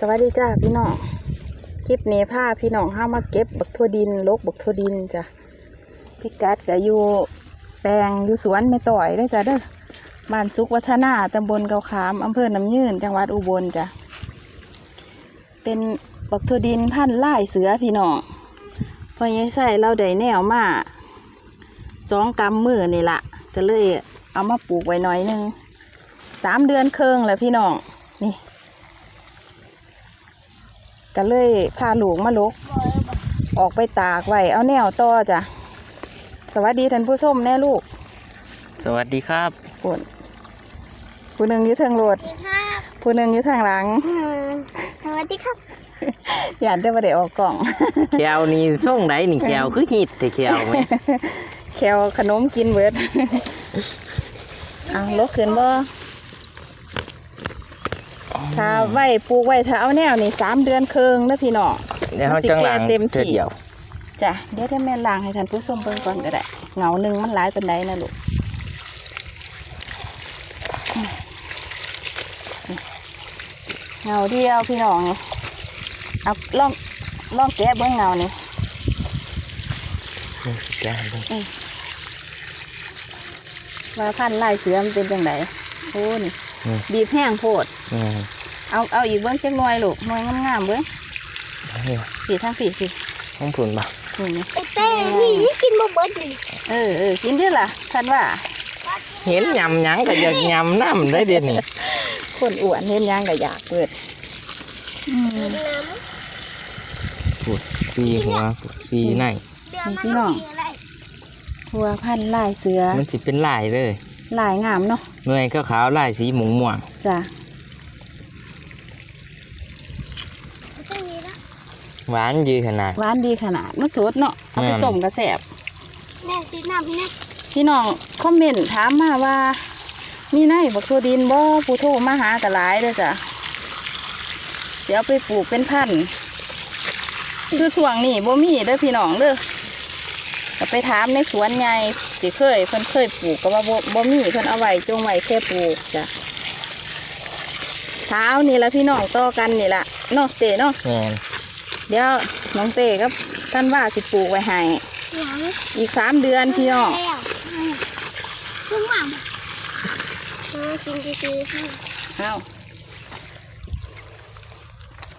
สวัสดีจ้าพี่น้องคลิปนี้พาพี่น้องห้ามาเก็บบักทั่วดินลกบักทั่วดินจ้ะพี่กัดก็อยู่แปลงอยู่สวนไม่ต่อยเด้จ้ะเด้อบ้านสุขวัฒนาตำบลเกาขามอำเภอน้ำยืนจังหวัดอุบลจ้ะเป็นบักทั่วดินพันธุ์ล่เสือพี่น้องพอยายใส่เราได้แนวมาสองกำมือนี่ละก็เลยเอามาปลูกไว้หน่อยหนึงสามเดือนเครึ่งแล้วพี่น้องนี่ ก็เลยพาลูกมาลกออกไปตากไว้เอาแนวต่อจ้ะ สวัสดีท่านผู้ชมแน่ลูกสวัสดีครับปุ่นผู้หนึ่งอยู่ทางรถครับผู้หนึ่งอยู่ทางหลัง สวัสดีครับ อยากได้ประเดี๋ยวออกกล่อง แควนี่ส่งไหนนี่แควคือฮิตแต่แควไหมแควขนมกินเบิดเอาลกขึ้นบ่ ถ้าไว้ปลูกไว้ถ้าเอาแนวนี่สามเดือนครึ่งนะพี่น้องเดี๋ยวเขาจังหลังมันสิแก่เต็มที่เธอเดียวจ้ะเดี๋ยวได้แม่ล้างให้ท่านผู้ชมเบิ่งก่อนก็ได้เหงาหนึ่งมันหลายเป็นไดนะลูกเหงาเดียวพี่น้องนี่เอาลองลองแกะเบิ่งเหงานี่แกะให้ดูว่าพันธุ์ลายเสือมันเป็นจังไดโอ้นี่อืมบีบแห้งโพดอืม เอาเอาอีกเบิ่งจักหน่อยลูกหน่วยงามๆเบิ่งนี่สีทั้งสีสิห้องผุนบ่นี่ไอ้เต้นี่กินบ่เบิดเลยเออเออกินเด้อล่ะท่านว่า เห็นยำหยังก็อยากยำน้ำได้เดี๋ยวนี้คนอ้วนเห็นหยังก็อยากเปิดอืมน้ผุดสีหัวผุดสีในำเดือนมันต้องมีอะไรหัวพันธุ์ลายเสือมันสิเป็นลายเลย ลายงามเนาะหน่วยขาวๆลายสีหมูม่วงจ้ะ มันต้องมีนะ หวานยืดขนาด หวานดีขนาดมันสดเนาะเอาไปแม่น ต้มกระแสบแม่สีน้ำพี่นะพี่น้องคอมเมนต์ถามมาว่า มีในบักโทดินบ่ผู้โทรมาหากระหลายเด้อจ้ะเดี๋ยวเอาไปปลูกเป็นพันธุ์คือช่วงนี้บ่มีเด้อพี่น้องเด้อก็ไปถามในสวนใหญ่สิเคยเพิ่นเคยปลูกก็ว่าบ่บ่มีเพิ่นเอาไว้จงไว้แค่ปลูกจ้ะเช้านี่ละพี่น้องต่อกันนี่ละเนาะเตเนาะ แม่น เดี๋ยวน้องเต้กับท่านว่าสิปลูกไว้ให้หลังอีกสามเดือนพี่น้องแล้วซึ่งหม่ำเออกินซื้อๆให้เอา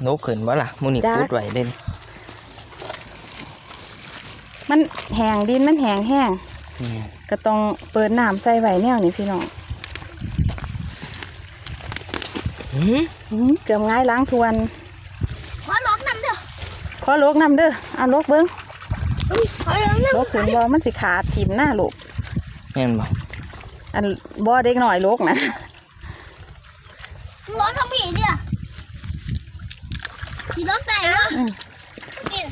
นกขึ้นบ่ล่ะมูนี่จ้าพูดไว้เด่นมันแห้งดินมันแห้งแห้งแม่นก็ต้องเปิดน้ำใส่ไว้แนวนี้พี่น้องหืมอื้อเกือบง่ายล้างทวน ขอลกน้ำเด้อเอาลกเบิ้งอุ๊ยขอลบน้ลกขึ้นบ่มันสิขาดทิ่มหน้าลูกแม่นบ่อันบ่เด็กหน่อยลกนะำลบทำผีเด้อสีลบใจเนาะอืมกิน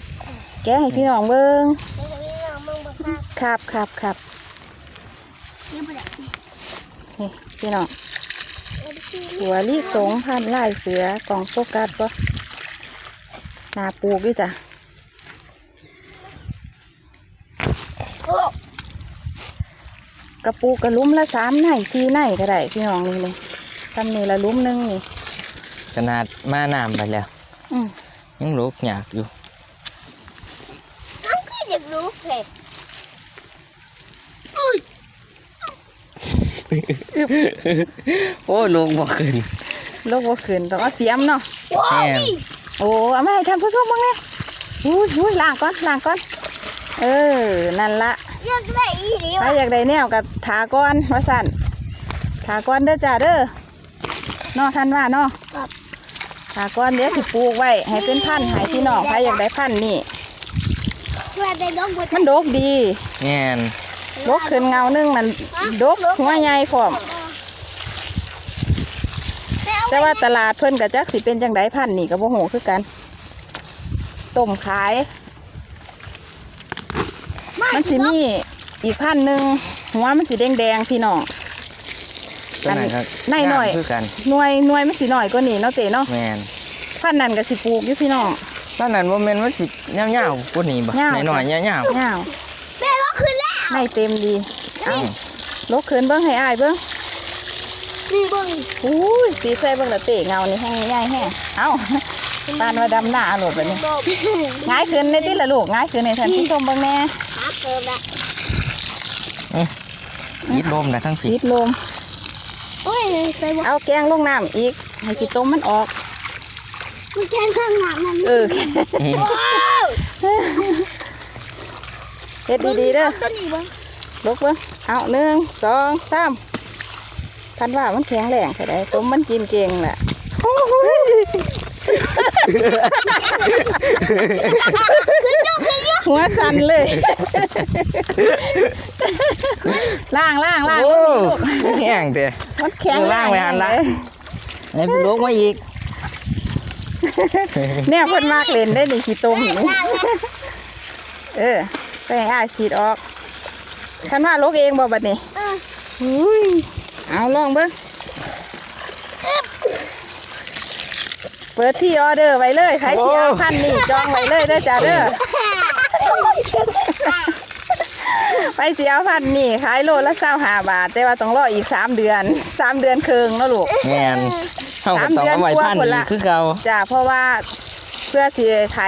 แกะให้พี่น้องเบิ้งเดี๋ยวจะมีน้ำมึงบ่ทราบครับครับครับเนี่ยบ่ได้นี่นี่พี่น้องเอาไปกินหัวลิสงพันลายเสือกล่องโฟกัสบ่ นาปลูกด้วยจ้ะโอ้กระปูกระลุ้มละสามไนสี่ไนก็ได้พี่น้องนี่เลยทำนี่ละลุ้มหนึงนี่ขนาดมาน้ำไปแล้วอืมยังลูกอยากอยู่น้ำก็อยากรู้เลยอุ้ยโอ้ลูกบ่ขึ้นโลกว่าขืนต้องเอาเสียมเนาะว้าวแม่นี่ โอ้เอามาให้ท่านผู้ชมบ้างไงอุ้ยอุ้ยล้างก่อนล้างก่อน เออ นั่นละอยากได้อีหลีถ้าว่ะอยากได้แนวกับถาก้อนว่าสั่นถาก้อนเด้อจ้าเด้อเนาะท่านว่าเนาะถาก้อนเดี๋ยวสิปลูกไว้ให้เป็นพันธุ์ให้พี่น้องใครอยากได้พันธุ์นี่ เพื่อได้ดอกบัวมันโดกดี แม่นโดกขึ้นเงานึงมันโดกหัวใหญ่พร้อม แต่ว่าตลาดเพิ่นกับจักสิเป็นจังไดพันธุ์นี่ก็บ่ฮู้คือกันต้มขาย มันสิมีอีกพันธุ์หนึ่งหัวมันสีแดงๆพี่น้องตัวนั้นก็ในหน่อยงามคือกันหน่วยหน่วยมันสีหน่อยกว่านี้เนาะเจ๊เนาะแม่นพันธุ์นั้นก็สิปลูกอยู่พี่น้องตอนนั้นว่าแม่นมันสิยาวๆกว่านี้บ่ยาวหน่อยๆยาวเงาวแม่ก็ขึ้นแล้วในเต็มดีๆอ้าวลกขึ้นเบิ้งให้อายเบิ้ง นี่เบิ่งอุ้ยสีใส่เบิ่งและเตะเงานี่แห้งง่ายแห้งเอ้าปานว่าดำหน้าโหลดแบบนี้บอกง่ายขึ้นในที่ละลูกง่ายขึ้นในท่านผู้ชมเบิ่งแน่หาเกินละยิดลมนะทั้งปิผิดดลมโอ้ยใส่บ่เอาแกงลงน้ำอีกให้ขี้ต้มมันออกมันแค่ข้างหลังมันเออว้าวเฮ็ดดีๆเด้อตัวนี้เบิ่งลุกเบิ่งเอาหนึ่งสองสาม ทันว่ามันแข็งแรงแค่ใดต้มมันกินเก่งแหละหัวสั่นเลยล่างล่างล่างโอ้ลูกแห้งเด้อมันแข็งล่างไว้หันละเลยไอ้พี่ลูกมาอีกเนี่ยเพิ่นมากเล่นได้นี่ขี้ต้มนี่เออไปให้อ้ายฉีดออกคันว่าลูกเองบ่บัดนี้เอออุ้ย เอาลองเบิ้งเปิดที่ออเดอร์ไว้เลยใครที่เอาพันนี่จองไว้เลยเด้อจ้าเด้อไปเสียพันนี่ขายโลละเศร้าหาบาท แต่ว่าต้องรออีกสามเดือนสามเดือนครึ่งเนาะลูกแม่นเฮาก็ต้องเอาไว้ท่านอีกคือเก่าจ้าเพราะว่าเพื่อสิไถ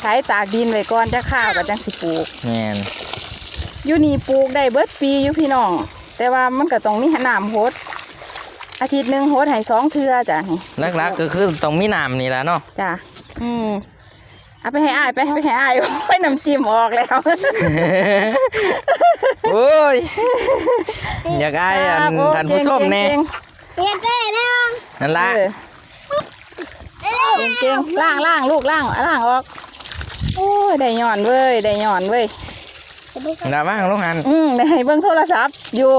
ไถตากดินไว้ก่อนจะข้าวกับจังสิปลูกแม่นอยู่นี่ปลูกได้เบิดปีอยู่พี่น้อง แต่ว่ามันก็ต้องมีน้ำหดอาทิตย์หนึ่งหดให้สองเทื่อจ้ะนี่ลักๆก็คือต้องมีน้ำนี่แหละเนาะจ้ะอืมเอาไปให้อ้ายไปไปให้อ้ายไปน้ำจิ้มออกแล้วโอ้ยอยากอายอันครับโอ้ท่านผู้ชมแน่เก่งเฮ็ดได้แล้วนั่นๆละเออเก่งเก่งๆล่างล่างลูกล่างเอาล่างออกโอ้ยได้หย่อนเว้ยได้หย่อนเว้ย ดาบ้างลูกหันอืมได้ให้เบิ่งโทรศัพท์อยู่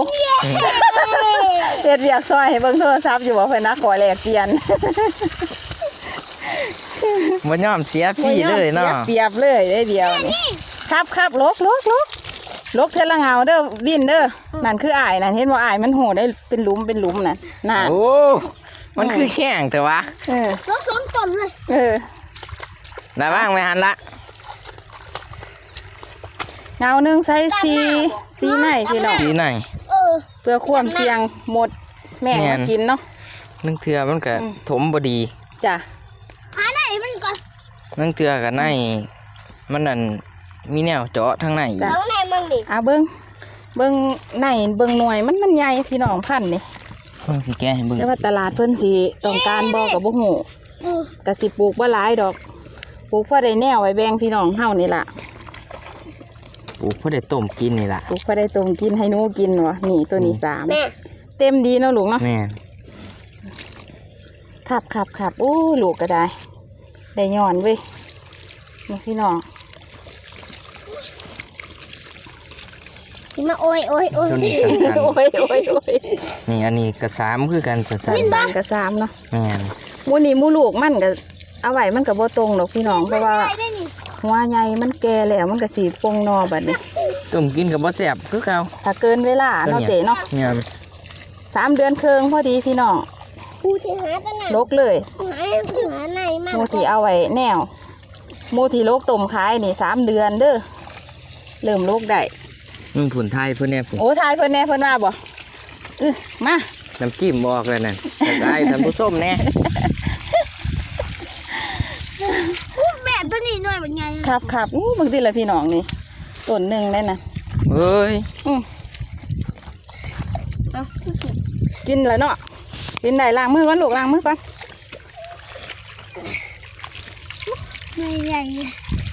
เฮ็ดเรียกซอยให้เบิ่งโทรศัพท์อยู่บ่เพิ่นนะขอแลกเปลี่ยนบ่ยอมเสียพี่เลยเนาะเปรียบเลยได้เดียวนี่ครับครับลกลกลกลกเทละเงาเด้อวินเด้อนั่นคืออายนั่นเห็นว่าอายมันโหได้เป็นหลุมเป็นหลุมน่ะน่ะโอ้มันคือแข้งแต่วะเออรถสองต้นเลยเออดาบ้างไม่หันละ เงาหนึ่งใส่สีสีไหนพี่น้องทีไหนเออเพื่อความเสี่ยงหมดแม่งแม่มานกินเนาะนึงเทือมันก็อืมถมบ่ดีจ้ะหาไหนมันก่อนนึงเทือก็ในมันนั่นมีแนวเจาะทั้งในอีกแล้วไหนมึงนี่เอาเบิ้งเบิ้งไหนเบิ้งหน่วยมันมันใหญ่พี่น้องพันนี่เพิ่งสิแก้ให้เบิ่งแต่ว่าตลาดเพิ่นสิต้องการบ่กับบ่ฮู้เออกะสิปลูกบ่หลายดอกปลูกพอได้แนวไว้แบ่งพี่น้องเฮานี่ล่ะ ปลูกเพื่อได้ต้มกินนี่ล่ะ ปลูกพอได้ต้มกินให้หนูกินวะนี่ตัวนี้สามแม่เต็มดีเนาะลูกเนาะแม่นขับขับขับโอ้ลูกก็ได้ ได้ย้อนเว้ยนี่พี่น้องสิมาโอ้ยโอ้ยโอ้ยตัวนี้สั้นโอ้ยโอ้ยโอ้ยๆนี่อันนี้ก็สามคือกันสั้นสามกับสามเนาะๆแม่นหมูนี่หมูลูกมันก็เอาไว้มันก็บ่ตรงดอกพี่น้องเพราะว่า ได้ได้นี่ หัวใหญ่มันแก่แล้วมันก็สีปงนอบัดนี้ต้มกินกับบ่แซ่บคือเก่าถ้าเกินเวลาเนาะเจ๊เนาะแม่นสามเดือนครึ่งพอดีพี่น้องกูที่หาตัวไหนลกเลยหาหาไหนมาหมูที่เอาไว้แนวหมูที่ลกต้มขายนี่สามเดือนเด้อเริ่มลกได้มึงผุนไทยเพิ่นแน่ผุนโอ้ทายเพิ่นแน่เพิ่นว่าบ่อื้อมาน้ำจิ้มบอกเลยนั่นอยากอายท่านผู้ชมแน่ อู้ แม่ตัวนี้หน่อยเป็นไงครับครับอู้บางทีละพี่น้องนี่ต้นหนึ่งเลยนะเอ้ยอืมเอากินแล้วเนาะกินได้ล้างมือก่อนลูกล้างมือก่อนไม่ใหญ่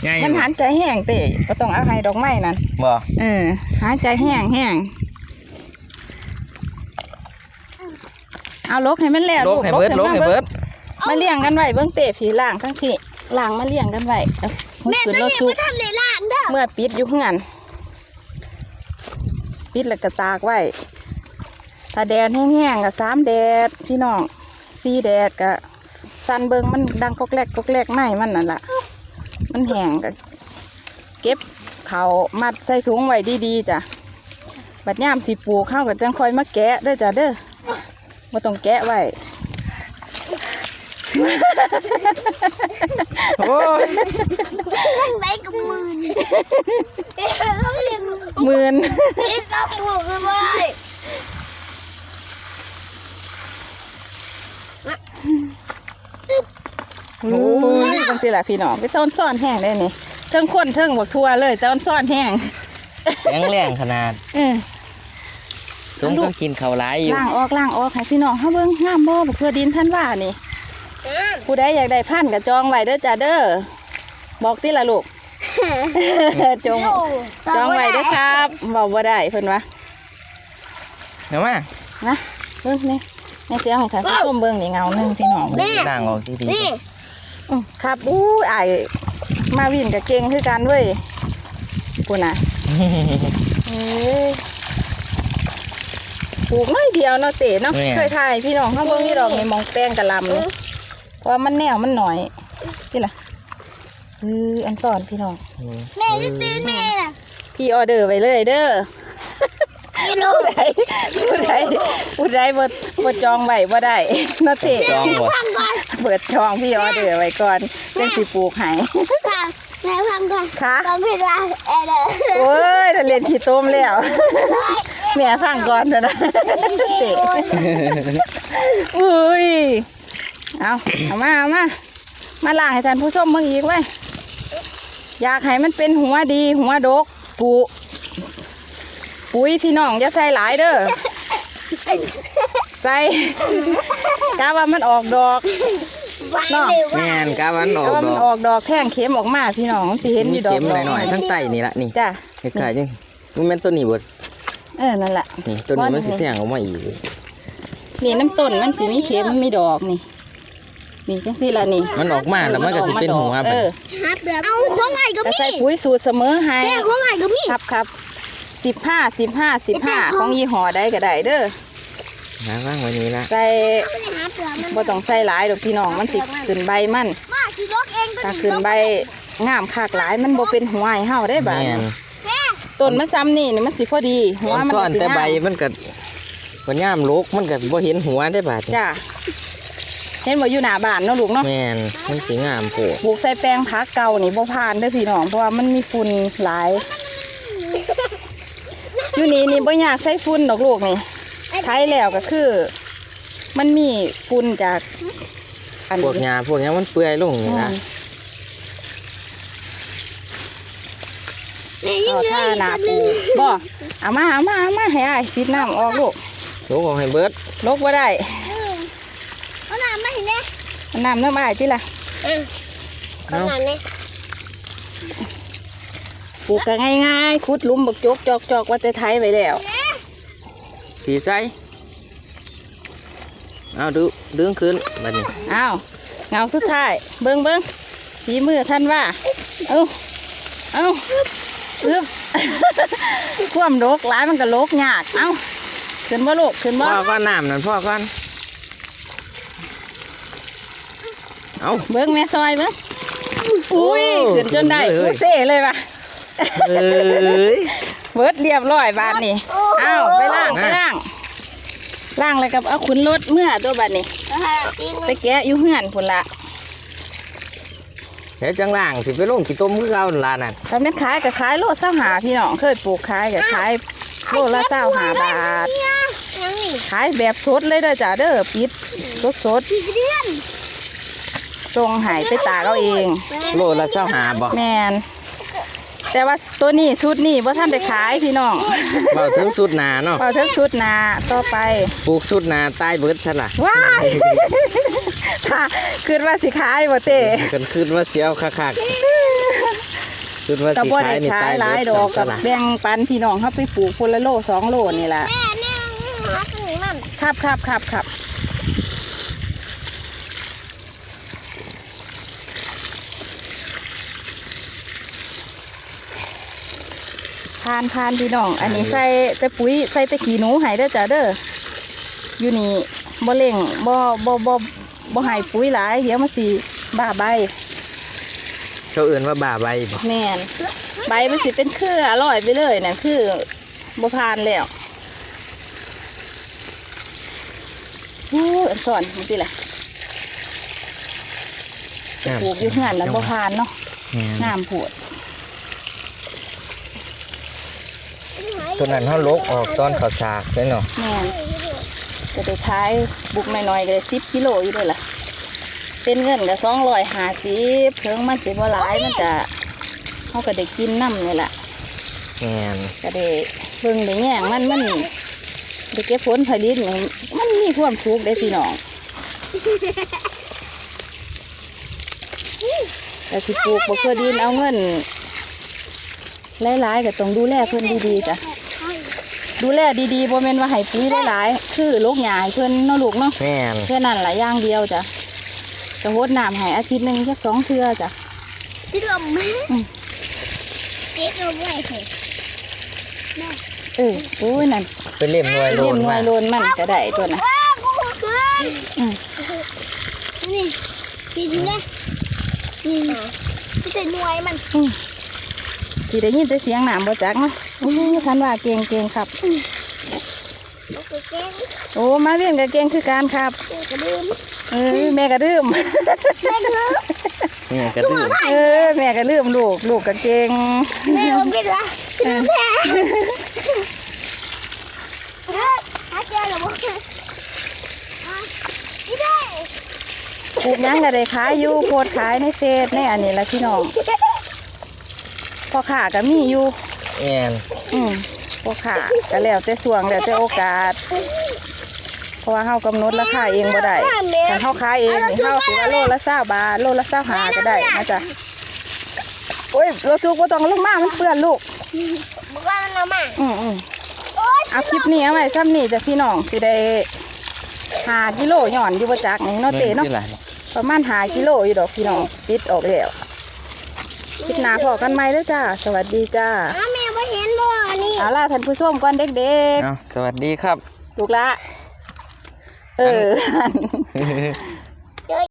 ง่ายมันหันใจแห้งเตะก็ต้องเอาให้ดอกไม้นั่นบ่เออหายใจแห้งแห้งเอาลกให้มันแล้วโลกให้เบิดโลกให้เบิดมาเลี้ยงกันไว้เบื้องเตะผีล่างทั้งที่ ล่างมาเลี้ยงกันไว้เอาแม่ขึ้ตัวนรถนี้ซุไม่กทำในร้านเด้อเมื่อปิดอยู่เฮือนปิดแล้วก็ตากไว้ถ้าแดดแห้งๆก็สามแดดพี่น้องสี่แดดก็สันเบิงมันดังกอกแรกกอกแรกไหมมันนั่นแหละมันแห้งก็เก็บเขามัดใส่ถุงไว้ดีๆจ้ะบัดย่ามสิปลูกเข้ากับจังคอยมาแกะเด้อจ้ะเด้อมาต้องแกะไว้ โอ้ยมันไปกับมือนี่ต้องเรียนหมื่นเรียนกับมือกันไปโอ้ยบางทีละพี่น้องไปต้นซ่อนแห้งได้นี่เทิงข้นเทิงบักทั่วเลยต้นซ่อนแห้งแข็งแรงขนาดเออสมก็กินข้าวหลายอยู่ล่างออกล่างออกให้พี่น้องเฮาเบิ่งงามบ่บักทั่วดินท่านว่านี่ ผู้ใดอยากได้พันธุ์ก็จองไว้เด้อจ้าเด้อบอกติล่ะลูก จงจองไว้เด้อครับเว้าบ่ได้เพิ่นว่าเดี๋ยวมานะเบิ่งนี่แม่สิเอาให้ท่านผู้ชมเบิ่งนี่เงาหนึงพี่น้องด่างออกดีนี่อืมครับอู้อายมาวินกับเก่งคือกันเว้ยกูน่ะๆเอ้ยปลูกน้อยเดียวเนาะเต๋เนาะแม่เคยถ่ายพี่น้องเขาเบิ่งนี่ดอกนี่มองแป้งกะหลำนี่ เพราะว่ามันแนวมันหน่อยนี่ล่ะเอออันสอนพี่น้องแม่จะตื่นแม่น่ะพี่ออเดอร์ไปเลยเด้อกิโลผู้ใดผู้ใดผู้ใดบ่บ่จองไว้บ่ได้เนาะเต๋จองบ่ฟังก่อนเปิดจองพี่ออเดอร์ไว้ก่อนจังสิปลูกให้ฟังแม่ฟังก่อนค่ะเราคิดว่าเออเด้อโอ้ยถ้าเรียนขี้ต้มแล้วแม่ฟังก่อนเถอะนะเตะอุ้ย เอาเอามาเอามามาล้างให้ท่านผู้ชมเบิ่งอีกไว้ยอยากให้มันเป็นหัวดี หัวดกปุปุ๋ยพี่น้องอย่าใส่หลายเด้อใส่กะว่ามันออกดอกวันหรือว่าแม่นกาวันออกกะว่าดมันอกออกดอกแท่งเข็มออกมาพี่น้องสิเห็นอยู่ดอกเข็มหน่อยๆทั้งใต้นี่ละนี่จ้ะคล้ายๆจังมันแม่นต้นนี้เบิดเออนั่นแหละนี่ต้นนี้มันสิแทงออกมาอีกนี่น้ำต้นมันสีมีเข็มมันมีดอกนี่ นี่จังสิละนี่มันออกมาแล้วมันก็สิเป็นหัวเอแบบอฮับเดือเอาของไงก็แต่มีใส่ปุ๋ยสูตรเสมอให้แม่ของไงก็มีครับครับสิบห้าสิบห้าสิบห้าของยี่ห้อใดก็ได้เด้อนะว่างไว้นี้ละใส่ไม่ได้ฮับเดือมันบ่ต้องใส่หลายดอกพี่น้องมันสิขึ้นใบมันมาสิลกเองก็ถ้าสิขึ้นใบงามคากหลายมันบ่เป็นหัวให้เฮาได้บ่าดแม่นแม่ต้นมันซ้ำนี่นี่มันสิพอดีหัวมันมันซ่อนสิแต่ใบงามมันก็บ่ย่ามลกมันก็บ่เห็นหัวได้บาดจ้า เห็นบ่อยู่หน้าบ้านเนาะลูกเนาะแม่นมันสิงามโพดปลูกใส่แปลงพักเก่านี่บ่ผ่านเด้อพี่น้องเพราะว่ามันมีฝุ่นหลาย อยู่นี่นี่บ่อยากใส่ฝุ่นดอกลูกนี่ไทยแล้วก็คือ มันมีฝุ่นจาก อันพวกหญ้าพวกหยังมันเปื่อยลงนี่นะแม่ยิ่เอางเยท่าอะหนาอีกปูบ่เอามาเอามาเอามาให้อ้ายชิดน้ำออกลูกลกออกให้เบิดลกบ่ได้ เอาน้ำมาให้แม่ เอา น้ำน้ำอ้ายติล่ะเอาน้ำเนี่ยปลูกก็ง่ายๆขุดหลุมบักจกจอกจอกว่าแต่ไทยไว้แล้ว สีใสเอาดูดึงขึ้นบัดนี้อ้าวเงาสุดท้าย เบิ่งเบิ่งฝีมือท่านว่า เอาเอาอึบความโลกหลายมันก็โลกยากเอาขึ้นบ่ลูกขึ้นบ่พ่อก็น้ำนั่นพ่อก่อน เอาเบิ่งแม่ซอยเบิ่งอุ้ยโอ้ขึ้นจนได้ขึ้นเลยกูเซ่เลยว่ะเอ้ยเบิดเรียบร้อยบาดนี้อ้าวไปล่างไปนะล่างล่างเลยกับเอาขุนรถเมื่อตัวบาดนี้เอาให้ติ้งไปแกะอยู่เฮือนพุ่นละเดี๋ยวจังล่างสิไปลงกี่ต้มคือเก่านั่นล่ะนั่นถ้าแม่นขายก็ขายโลเศร้าหาพี่น้องเคยปลูกขายก็ขายโลละเศร้าหาบาทเนี่ยยังนี่ขายแบบสดเลยเด้อจ้าเด้อปิดสดสด สี่เดือนๆส่งใหายไปตากเอาเอง โลละเศร้าหาบ่แมนแต่ว่าตัวนี้ชุดนี้ว่าท่านได้ขายพี่น้องเบาถึงสุดหนาเนาะเอาเทั้งชุดหนาต่อไป ปลูกสุดหนาตายเบิดซะล่ะว้ายถ้าคิดว่าสิขายบ่เต้กันคืนว่าเสียวคักๆคืนว่าก็สิบ่ขาได้ยนี่ขาตายยหลายเบิดดอกซะกับล่ะแบ่งปันพี่น้องเขาไปปลูกคนละโลสองโลนี่ล่ะแม่เนี่ยหาถึงนั่นครับครับครับครับ ทานทานพี่น้อง อันนี้ใส่แต่ปุ๋ยใส่แต่ขี้หนูให้เด้อจ้าเด้ออยู่นี่บ่เล่งบ่บ่บ่บ่ให้ปุ๋ยหลายเดี๋ยวมันสิบ้าใบเขาเอื่นว่าบ่าใบบ่แม่นใบมันสิเป็นคืออร่อยไปเลยน่ะคือบ่ผ่านแล้วอู้อันสอนมันสิแหละปลูกอยู่เฮือนแล้วบ่ผ่านเนาะแม่นน้ำผด ตัวนั้นเขาลกออกตอนเขาสากเลยเนาะแม่นจะได้ท้ายบุกหน่อยๆก็ได้สิบกิโลอยู่ด้วยล่ะแเป็นเงินก็สองร้อยห้าสิบถึงมันสิบ่หลายมันจะเขาก็ได้กินน้ำนี่แหละแม่นก็ได้เบิ่งได้แง่งมันมันได้เก็บผลผลิตนี่มันมีความสุขได้พี่น้องแต่สิปลูกบ่เคยดินเอาเงินหลายๆก็ต้องดูแลเพิ่นดีๆจ้ะ ดูแลดีๆบ่แม่นว่าให้ปุ๋ยหลายๆคือลูกหญ้าให้เพิ่นเนาะลูกเนาะแม่นแค่นั้นหลายอย่างเดียวจ้ะจะหดน้ำให้อาทิตย์หนึ่งสักสองเทื่อจ้ะที่ลมไหมอืมเก๊กลมไว้เถอะเออโอ้ยนั่นไปเล่มหน่วยโลเลี่ยนมหน่วมายโลนมันก็ได้ตัวน่ะว้าวกูเกินอืม นี่กินเนี่ยนี่ที่เป็นหน่วยมัน สิได้ยินแต่เสียงน้ำบ่จักเนาะ อู้ทันว่าเก่งเก่งครับ โอเคเก่งโอ้มาเรียนกับเก่งคือการครับเก่งกระดื่มเออแม่ก็ลืมแม่คือแม่กระดือเออแม่ก็ลืมลูกลูกก็เก่งแม่ผมกินละกระดื่มแพ้หาเจอหรือเปล่านี่ได้ปลูกหยังก็ได้ขายอยู่โพดขายในเฟซในอันนี้ละพี่น้องพ่อค้าก็มีอยู่ แม่นอืมพ่อค้าก็แล้วแต่ส่วงแล้วแต่โอกาส เพราะว่าเฮากำหนดราคาเองบ่ได้ถ้าเฮาขายเองนี่เฮาสิว่าโลละ20บาทโลละ25ก็ได้นะจ๊ะโอ้ยรถทุกบ่ต้องลงมามันเปื้อนลูกบอกว่ามันเอามาอืมอืมโอ๊ยเอาคลิปนี้เอาไว้ซ้ำนี่จ้ะพี่น้องสิได้หากิโลหย่อนอยู่บ่จักนี่เนาะเตเนาะที่ไหนประมาณหากิโลอยู่ดอกพี่น้องปิดออกแล้วคลิปหน้าพอกันใหม่เด้อจ้า สวัสดีจ้า เอาล่ะท่านผู้ชมก่อนเด็กเอาสวัสดีครับ ๆลูกละ เออ